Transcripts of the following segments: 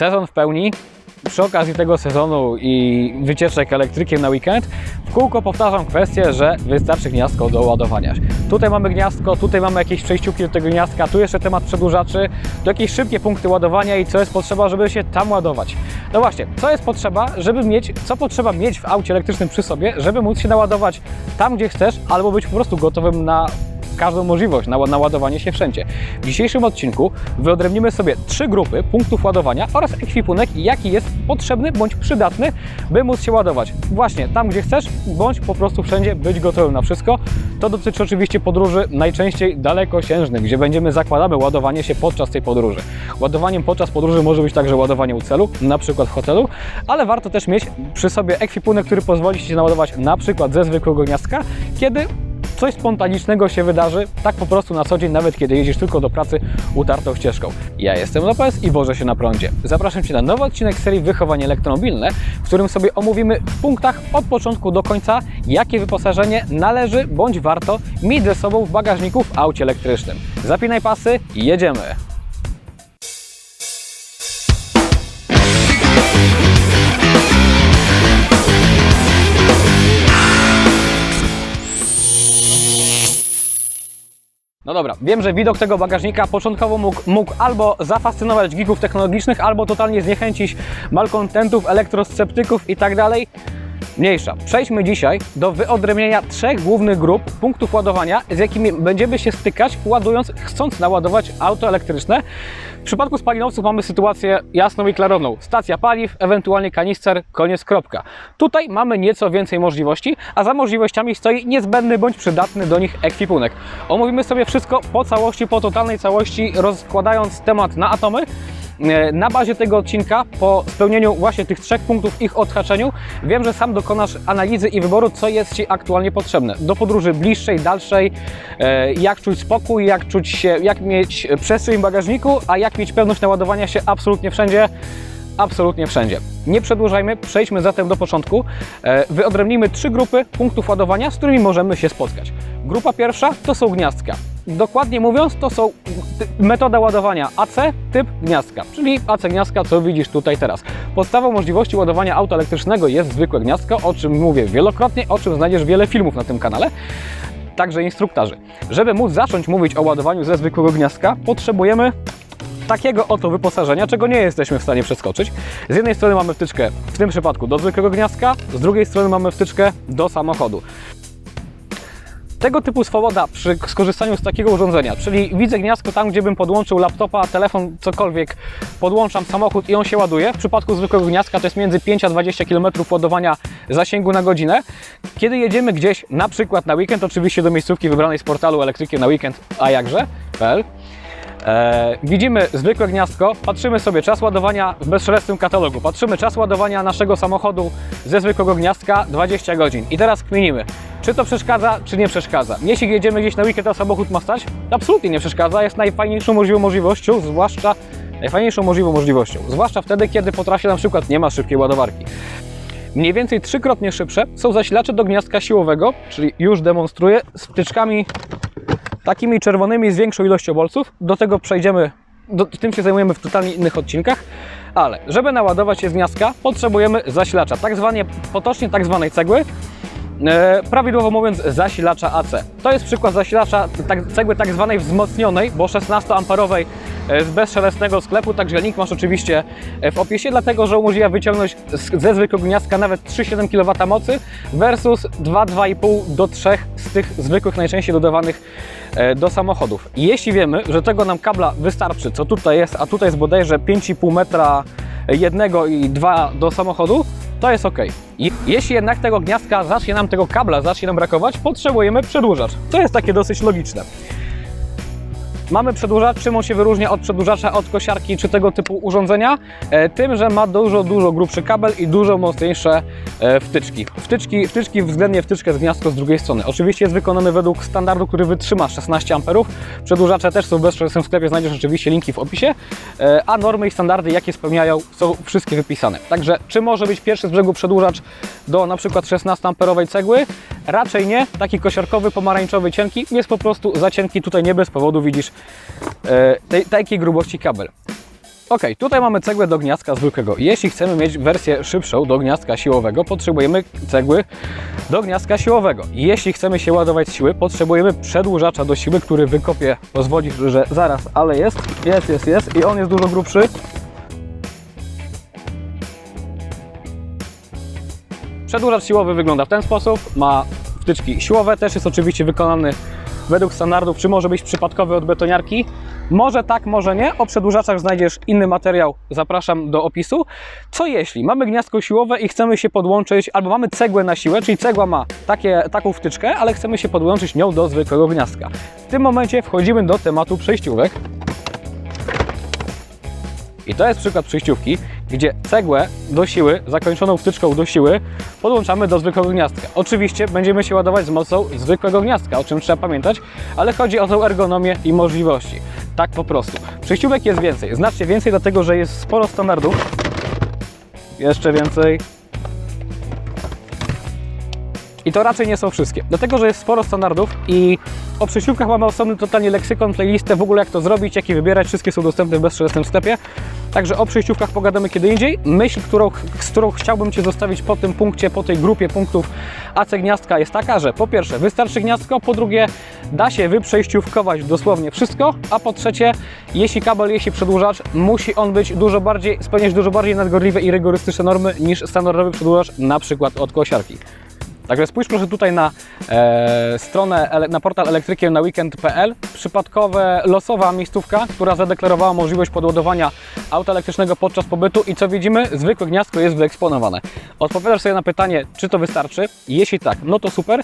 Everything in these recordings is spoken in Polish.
sezon w pełni. Przy okazji tego sezonu i wycieczek elektrykiem na weekend w kółko powtarzam kwestię, że wystarczy gniazdko do ładowania. Tutaj mamy gniazdko, tutaj mamy jakieś przejściówki do tego gniazdka, tu jeszcze temat przedłużaczy, tu jakieś szybkie punkty ładowania i co jest potrzeba, żeby się tam ładować. No właśnie, co jest potrzeba, żeby mieć, co potrzeba mieć w aucie elektrycznym przy sobie, żeby móc się naładować tam, gdzie chcesz, albo być po prostu gotowym na każdą możliwość na naładowanie się wszędzie. W dzisiejszym odcinku wyodrębnimy sobie trzy grupy punktów ładowania oraz ekwipunek, jaki jest potrzebny bądź przydatny, by móc się ładować. Właśnie tam, gdzie chcesz, bądź po prostu wszędzie być gotowym na wszystko. To dotyczy oczywiście podróży najczęściej dalekosiężnych, gdzie będziemy zakładamy ładowanie się podczas tej podróży. Ładowaniem podczas podróży może być także ładowanie u celu, na przykład w hotelu, ale warto też mieć przy sobie ekwipunek, który pozwoli Ci się naładować na przykład ze zwykłego gniazdka, kiedy coś spontanicznego się wydarzy, tak po prostu na co dzień, nawet kiedy jedziesz tylko do pracy utartą ścieżką. Ja jestem Lopez i wożę się na prądzie. Zapraszam Cię na nowy odcinek serii Wychowanie Elektromobilne, w którym sobie omówimy w punktach od początku do końca, jakie wyposażenie należy bądź warto mieć ze sobą w bagażniku w aucie elektrycznym. Zapinaj pasy i jedziemy! No dobra, wiem, że widok tego bagażnika początkowo mógł, mógł albo zafascynować geeków technologicznych, albo totalnie zniechęcić malkontentów, elektrosceptyków i tak dalej. Mniejsza. Przejdźmy dzisiaj do wyodrębnienia trzech głównych grup punktów ładowania, z jakimi będziemy się stykać, ładując, chcąc naładować auto elektryczne. W przypadku spalinowców mamy sytuację jasną i klarowną. Stacja paliw, ewentualnie kanister, koniec, kropka. Tutaj mamy nieco więcej możliwości, a za możliwościami stoi niezbędny bądź przydatny do nich ekwipunek. Omówimy sobie wszystko po całości, po totalnej całości, rozkładając temat na atomy. E, Na bazie tego odcinka, po spełnieniu właśnie tych trzech punktów, ich odhaczeniu, wiem, że sam dokonasz analizy i wyboru, co jest Ci aktualnie potrzebne. Do podróży bliższej, dalszej, e, jak czuć spokój, jak czuć się, jak mieć przestrzeń w bagażniku, a jak mieć pewność naładowania się absolutnie wszędzie. Absolutnie wszędzie. Nie przedłużajmy, przejdźmy zatem do początku. E, Wyodrębnijmy trzy grupy punktów ładowania, z którymi możemy się spotkać. Grupa pierwsza to są gniazdka. Dokładnie mówiąc, to są metoda ładowania AC typ gniazdka, czyli AC gniazdka, co widzisz tutaj teraz. Podstawą możliwości ładowania auta elektrycznego jest zwykłe gniazdko, o czym mówię wielokrotnie, o czym znajdziesz wiele filmów na tym kanale także instruktarzy. Żeby móc zacząć mówić o ładowaniu ze zwykłego gniazdka, potrzebujemy takiego oto wyposażenia, czego nie jesteśmy w stanie przeskoczyć. Z jednej strony mamy wtyczkę, w tym przypadku do zwykłego gniazdka, z drugiej strony mamy wtyczkę do samochodu. Tego typu swoboda przy skorzystaniu z takiego urządzenia, czyli widzę gniazdko tam, gdzie bym podłączył laptopa, telefon, cokolwiek, podłączam samochód i on się ładuje. W przypadku zwykłego gniazdka to jest między 5 a 20 km ładowania zasięgu na godzinę. Kiedy jedziemy gdzieś, na przykład na weekend, oczywiście do miejscówki wybranej z portalu elektrykiem na weekend, a jakże.pl E, widzimy zwykłe gniazdko, patrzymy sobie czas ładowania w bezszelestnym katalogu, patrzymy czas ładowania naszego samochodu ze zwykłego gniazdka 20 godzin. I teraz kminimy, czy to przeszkadza, czy nie przeszkadza. Jeśli jedziemy gdzieś na weekend, a samochód ma stać, absolutnie nie przeszkadza, jest najfajniejszą możliwą możliwością, zwłaszcza najfajniejszą możliwą możliwością, zwłaszcza wtedy, kiedy po trasie na przykład nie ma szybkiej ładowarki. Mniej więcej trzykrotnie szybsze są zasilacze do gniazdka siłowego, czyli już demonstruję, z wtyczkami takimi czerwonymi z większą ilością bolców. Do tego przejdziemy, do, tym się zajmujemy w totalnie innych odcinkach. Ale żeby naładować się z gniazdka, potrzebujemy zasilacza, tak zwanie, potocznie tak zwanej cegły. E, prawidłowo mówiąc zasilacza AC. To jest przykład zasilacza tak, cegły tak zwanej wzmocnionej, bo 16-amperowej e, z bezszelestnego sklepu, także link masz oczywiście e, w opisie, dlatego że umożliwia wyciągnąć ze zwykłego gniazdka nawet 3,7 kW mocy versus 2-2,5 do 3 z tych zwykłych najczęściej dodawanych do samochodów. Jeśli wiemy, że tego nam kabla wystarczy, co tutaj jest, a tutaj jest bodajże 5,5 metra jednego i dwa do samochodu, to jest ok. Jeśli jednak tego gniazdka zacznie nam, tego kabla zacznie nam brakować, potrzebujemy przedłużacz. To jest takie dosyć logiczne. Mamy przedłużacz, czym on się wyróżnia od przedłużacza, od kosiarki czy tego typu urządzenia? E, tym, że ma dużo, dużo grubszy kabel i dużo mocniejsze e, wtyczki. Wtyczki, wtyczki względnie wtyczkę z gniazdko z drugiej strony. Oczywiście jest wykonany według standardu, który wytrzyma 16 A. Przedłużacze też są bezprzedmiotowych w sklepie, znajdziesz oczywiście linki w opisie, e, a normy i standardy, jakie spełniają, są wszystkie wypisane. Także czy może być pierwszy z brzegu przedłużacz do na przykład 16 amperowej cegły? Raczej nie. Taki kosiarkowy, pomarańczowy, cienki jest po prostu za cienki. Tutaj nie bez powodu widzisz e, tej, takiej grubości kabel. Ok, tutaj mamy cegłę do gniazdka zwykłego. Jeśli chcemy mieć wersję szybszą do gniazdka siłowego, potrzebujemy cegły do gniazdka siłowego. Jeśli chcemy się ładować siły, potrzebujemy przedłużacza do siły, który wykopie, pozwolisz, że zaraz, ale jest, jest, jest, jest i on jest dużo grubszy. Przedłużacz siłowy wygląda w ten sposób, ma wtyczki siłowe, też jest oczywiście wykonany według standardów, czy może być przypadkowy od betoniarki. Może tak, może nie. O przedłużaczach znajdziesz inny materiał, zapraszam do opisu. Co jeśli mamy gniazdko siłowe i chcemy się podłączyć, albo mamy cegłę na siłę, czyli cegła ma takie, taką wtyczkę, ale chcemy się podłączyć nią do zwykłego gniazdka. W tym momencie wchodzimy do tematu przejściówek. I to jest przykład przejściówki, gdzie cegłę do siły, zakończoną wtyczką do siły, podłączamy do zwykłego gniazdka. Oczywiście będziemy się ładować z mocą zwykłego gniazdka, o czym trzeba pamiętać, ale chodzi o tą ergonomię i możliwości. Tak po prostu. Przejściówek jest więcej, znacznie więcej, dlatego że jest sporo standardów. Jeszcze więcej. I to raczej nie są wszystkie. Dlatego, że jest sporo standardów i o przejściówkach mamy osobny totalnie leksykon, playlistę, w ogóle jak to zrobić, jak je wybierać, wszystkie są dostępne w bezstrzelestym sklepie. Także o przejściówkach pogadamy kiedy indziej. Myśl, którą, z którą chciałbym Cię zostawić po tym punkcie, po tej grupie punktów AC Gniazdka jest taka, że po pierwsze wystarczy gniazdko, po drugie da się wyprzejściówkować dosłownie wszystko, a po trzecie jeśli kabel, jeśli przedłużacz, musi on być dużo bardziej, spełniać dużo bardziej nadgorliwe i rygorystyczne normy niż standardowy przedłużacz, na przykład od kosiarki. Także spójrz proszę tutaj na e, stronę, na portal elektrykiem na weekend.pl. Przypadkowe, losowa miejscówka, która zadeklarowała możliwość podładowania auta elektrycznego podczas pobytu i co widzimy? Zwykłe gniazdko jest wyeksponowane. Odpowiadasz sobie na pytanie, czy to wystarczy? Jeśli tak, no to super.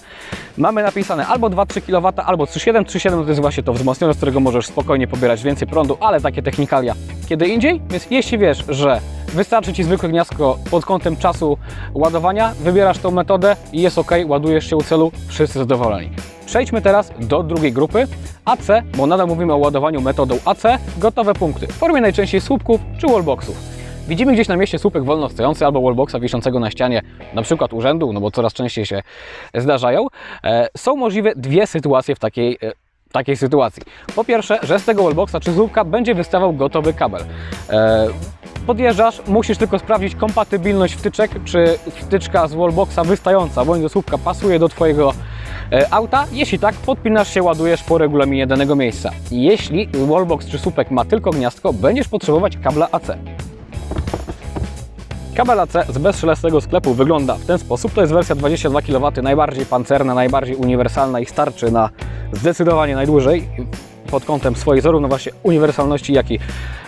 Mamy napisane albo 2-3 kW, albo 3,7. 3,7 to jest właśnie to wzmocnione, z którego możesz spokojnie pobierać więcej prądu, ale takie technikalia kiedy indziej. Więc jeśli wiesz, że Wystarczy Ci zwykłe gniazdko pod kątem czasu ładowania, wybierasz tą metodę i jest ok, ładujesz się u celu, wszyscy zadowoleni. Przejdźmy teraz do drugiej grupy AC, bo nadal mówimy o ładowaniu metodą AC, gotowe punkty w formie najczęściej słupków czy wallboxów. Widzimy gdzieś na mieście słupek wolno stojący albo wallboxa wiszącego na ścianie, na przykład urzędu, no bo coraz częściej się zdarzają. E, są możliwe dwie sytuacje w takiej e, takiej sytuacji. Po pierwsze, że z tego wallboxa czy słupka będzie wystawał gotowy kabel. Podjeżdżasz, musisz tylko sprawdzić kompatybilność wtyczek, czy wtyczka z wallboxa wystająca bądź do słupka pasuje do Twojego e, auta. Jeśli tak, podpinasz się, ładujesz po regulaminie danego miejsca. Jeśli wallbox czy słupek ma tylko gniazdko, będziesz potrzebować kabla AC. Kabel AC z bezszelestego sklepu wygląda w ten sposób. To jest wersja 22 kW, najbardziej pancerna, najbardziej uniwersalna i starczy na zdecydowanie najdłużej pod kątem swojej zarówno właśnie uniwersalności, jak i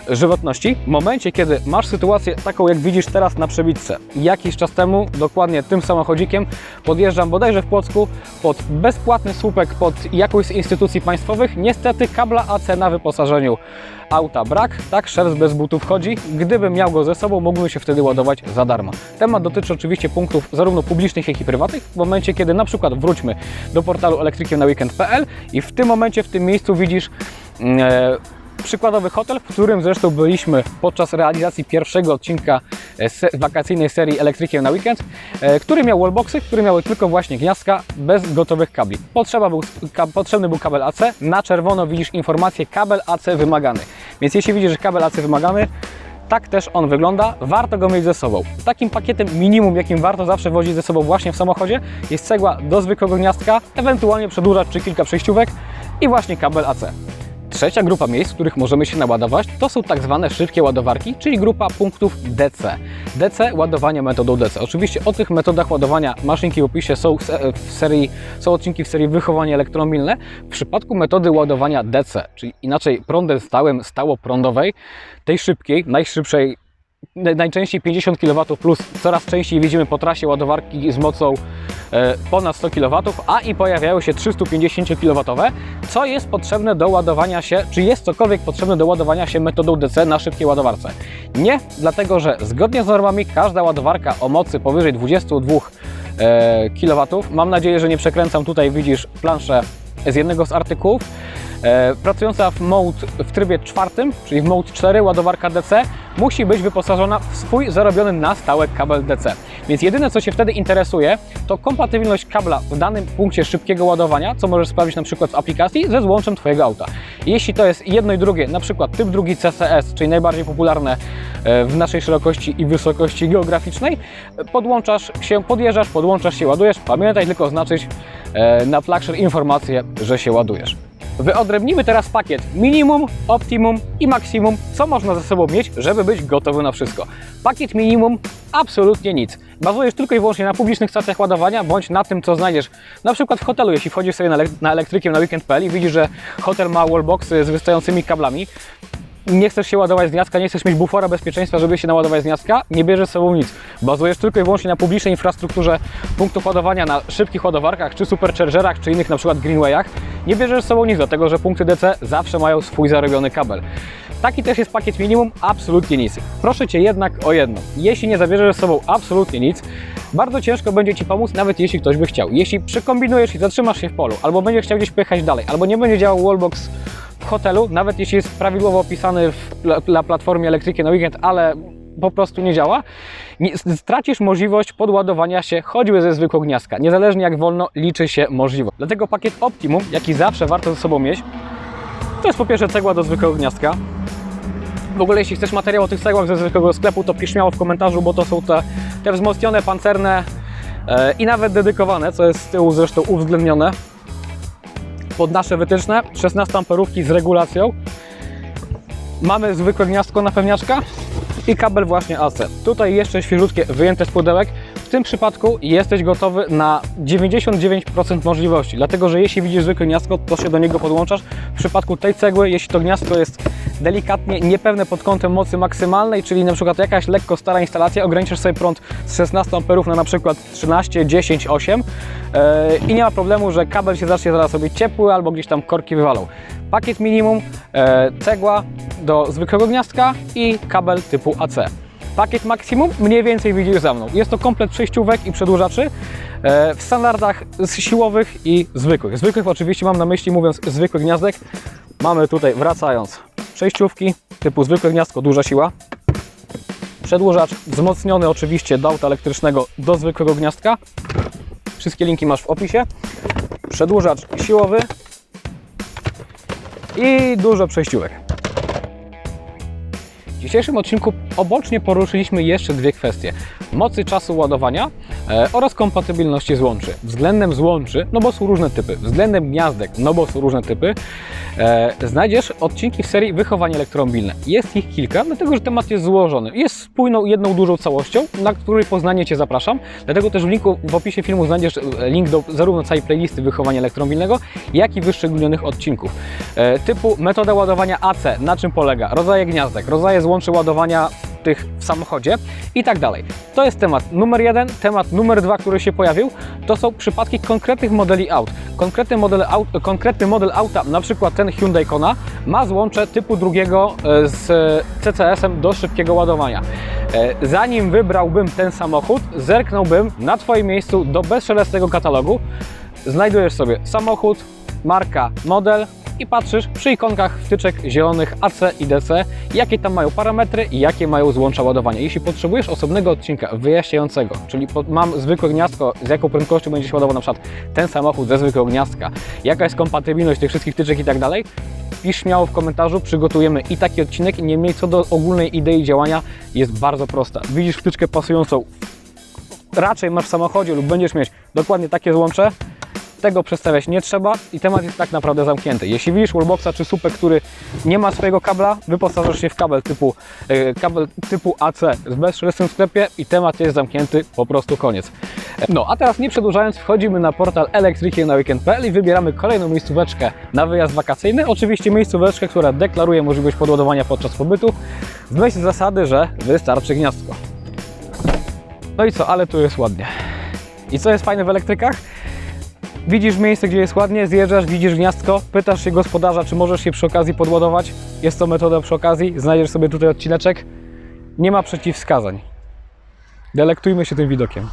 żywotności. W momencie, kiedy masz sytuację taką, jak widzisz teraz na przebitce, jakiś czas temu, dokładnie tym samochodzikiem, podjeżdżam bodajże w Płocku pod bezpłatny słupek pod jakąś z instytucji państwowych. Niestety kabla AC na wyposażeniu auta brak, tak, szef bez butów chodzi. Gdybym miał go ze sobą, mógłbym się wtedy ładować za darmo. Temat dotyczy oczywiście punktów zarówno publicznych, jak i prywatnych. W momencie, kiedy na przykład wróćmy do portalu elektrykiem na weekend.pl i w tym momencie, w tym miejscu widzisz e, przykładowy hotel, w którym zresztą byliśmy podczas realizacji pierwszego odcinka e, wakacyjnej serii Elektrykiem na weekend, e, który miał wallboxy, które miały tylko właśnie gniazdka bez gotowych kabli. Potrzeba był, potrzebny był kabel AC, na czerwono widzisz informację kabel AC wymagany. Więc jeśli widzisz, że kabel AC wymagany, tak też on wygląda, warto go mieć ze sobą. Takim pakietem minimum, jakim warto zawsze wozić ze sobą właśnie w samochodzie, jest cegła do zwykłego gniazdka, ewentualnie przedłużacz czy kilka przejściówek i właśnie kabel AC. Trzecia grupa miejsc, w których możemy się naładować, to są tak zwane szybkie ładowarki, czyli grupa punktów DC. DC ładowanie metodą DC. Oczywiście o tych metodach ładowania maszynki w opisie są w serii, są odcinki w serii wychowanie elektromobilne. W przypadku metody ładowania DC, czyli inaczej prądem stałym, stałoprądowej, tej szybkiej, najszybszej najczęściej 50 kW plus coraz częściej widzimy po trasie ładowarki z mocą ponad 100 kW, a i pojawiają się 350 kW, co jest potrzebne do ładowania się, czy jest cokolwiek potrzebne do ładowania się metodą DC na szybkiej ładowarce. Nie, dlatego że zgodnie z normami każda ładowarka o mocy powyżej 22 e, kW, mam nadzieję, że nie przekręcam tutaj, widzisz planszę z jednego z artykułów, E, pracująca w mode w trybie czwartym, czyli w mode 4 ładowarka DC musi być wyposażona w swój zarobiony na stałe kabel DC. Więc jedyne co Cię wtedy interesuje to kompatybilność kabla w danym punkcie szybkiego ładowania, co możesz sprawdzić na przykład w aplikacji ze złączem Twojego auta. Jeśli to jest jedno i drugie, na przykład typ drugi CCS, czyli najbardziej popularne e, w naszej szerokości i wysokości geograficznej, e, podłączasz się, podjeżdżasz, podłączasz się, ładujesz. Pamiętaj tylko oznaczyć e, na plugshare informację, że się ładujesz. Wyodrębnimy teraz pakiet minimum, optimum i maksimum, co można ze sobą mieć, żeby być gotowy na wszystko. Pakiet minimum absolutnie nic. Bazujesz tylko i wyłącznie na publicznych stacjach ładowania, bądź na tym, co znajdziesz na przykład w hotelu. Jeśli wchodzisz sobie na, elek- na elektrykiem na weekend.pl i widzisz, że hotel ma wallboxy z wystającymi kablami, nie chcesz się ładować z gniazdka, nie chcesz mieć bufora bezpieczeństwa, żeby się naładować z gniazdka, nie bierzesz z sobą nic. Bazujesz tylko i wyłącznie na publicznej infrastrukturze punktów ładowania, na szybkich ładowarkach, czy superchargerach, czy innych na przykład greenwayach. Nie bierzesz z sobą nic, dlatego że punkty DC zawsze mają swój zarobiony kabel. Taki też jest pakiet minimum, absolutnie nic. Proszę Cię jednak o jedno. Jeśli nie zabierzesz z sobą absolutnie nic, bardzo ciężko będzie Ci pomóc, nawet jeśli ktoś by chciał. Jeśli przekombinujesz i zatrzymasz się w polu, albo będziesz chciał gdzieś pojechać dalej, albo nie będzie działał wallbox hotelu, nawet jeśli jest prawidłowo opisany na platformie elektryki na weekend, ale po prostu nie działa, nie, stracisz możliwość podładowania się choćby ze zwykłego gniazdka. Niezależnie jak wolno liczy się możliwość. Dlatego pakiet Optimum, jaki zawsze warto ze sobą mieć, to jest po pierwsze cegła do zwykłego gniazdka. W ogóle jeśli chcesz materiał o tych cegłach ze zwykłego sklepu, to pisz śmiało w komentarzu, bo to są te, te wzmocnione, pancerne e, i nawet dedykowane, co jest z tyłu zresztą uwzględnione pod nasze wytyczne, 16 amperówki z regulacją. Mamy zwykłe gniazdko na pewniaczka i kabel właśnie AC. Tutaj jeszcze świeżutkie, wyjęte z pudełek. W tym przypadku jesteś gotowy na 99% możliwości, dlatego że jeśli widzisz zwykłe gniazdko, to się do niego podłączasz. W przypadku tej cegły, jeśli to gniazdko jest delikatnie niepewne pod kątem mocy maksymalnej, czyli na przykład jakaś lekko stara instalacja, ograniczysz sobie prąd z 16 amperów na na przykład 13, 10, 8 yy, i nie ma problemu, że kabel się zacznie zaraz robić ciepły albo gdzieś tam korki wywalą. Pakiet minimum, e, cegła do zwykłego gniazdka i kabel typu AC. Pakiet maksimum mniej więcej widzisz za mną. Jest to komplet przejściówek i przedłużaczy e, w standardach siłowych i zwykłych. Zwykłych oczywiście mam na myśli mówiąc zwykłych gniazdek. Mamy tutaj wracając przejściówki typu zwykłe gniazdko, duża siła. Przedłużacz wzmocniony oczywiście do auta elektrycznego do zwykłego gniazdka. Wszystkie linki masz w opisie. Przedłużacz siłowy i dużo przejściówek. W dzisiejszym odcinku obocznie poruszyliśmy jeszcze dwie kwestie. Mocy czasu ładowania e, oraz kompatybilności złączy. Względem złączy, no bo są różne typy, względem gniazdek, no bo są różne typy, znajdziesz odcinki w serii Wychowanie elektromobilne. Jest ich kilka, dlatego że temat jest złożony. Jest spójną, jedną dużą całością, na której poznanie Cię zapraszam. Dlatego też w linku w opisie filmu znajdziesz e, link do zarówno całej playlisty Wychowania elektromobilnego, jak i wyszczególnionych odcinków. E, typu metoda ładowania AC, na czym polega, rodzaje gniazdek, rodzaje złączy ładowania tych w samochodzie i tak dalej. To jest temat numer jeden. Temat numer dwa, który się pojawił, to są przypadki konkretnych modeli aut. Konkretny model, aut, konkretny model auta, na przykład ten Hyundai Kona, ma złącze typu drugiego e, z CCS-em do szybkiego ładowania. E, Zanim wybrałbym ten samochód, zerknąłbym na Twoim miejscu do bezszelestnego katalogu. Znajdujesz sobie samochód, marka, model, i patrzysz przy ikonkach wtyczek zielonych AC i DC, jakie tam mają parametry i jakie mają złącza ładowania. Jeśli potrzebujesz osobnego odcinka wyjaśniającego, czyli mam zwykłe gniazdko, z jaką prędkością będzie się ładował na przykład ten samochód ze zwykłego gniazdka, jaka jest kompatybilność tych wszystkich wtyczek i tak dalej, pisz śmiało w komentarzu, przygotujemy i taki odcinek, niemniej co do ogólnej idei działania jest bardzo prosta. Widzisz wtyczkę pasującą, raczej masz w samochodzie lub będziesz mieć dokładnie takie złącze, tego przedstawiać nie trzeba i temat jest tak naprawdę zamknięty. Jeśli widzisz wallboxa czy supę, który nie ma swojego kabla, wyposażasz się w kabel typu, e, kabel typu AC w bezszelestnym sklepie i temat jest zamknięty, po prostu koniec. No, a teraz nie przedłużając, wchodzimy na portal elektrykiem na weekend.pl i wybieramy kolejną miejscóweczkę na wyjazd wakacyjny. Oczywiście miejscóweczkę, która deklaruje możliwość podładowania podczas pobytu w myśl zasady, że wystarczy gniazdko. No i co, ale tu jest ładnie. I co jest fajne w elektrykach? Widzisz miejsce, gdzie jest ładnie, zjeżdżasz, widzisz gniazdko, pytasz się gospodarza, czy możesz się przy okazji podładować. Jest to metoda przy okazji, znajdziesz sobie tutaj odcineczek. Nie ma przeciwwskazań. Delektujmy się tym widokiem.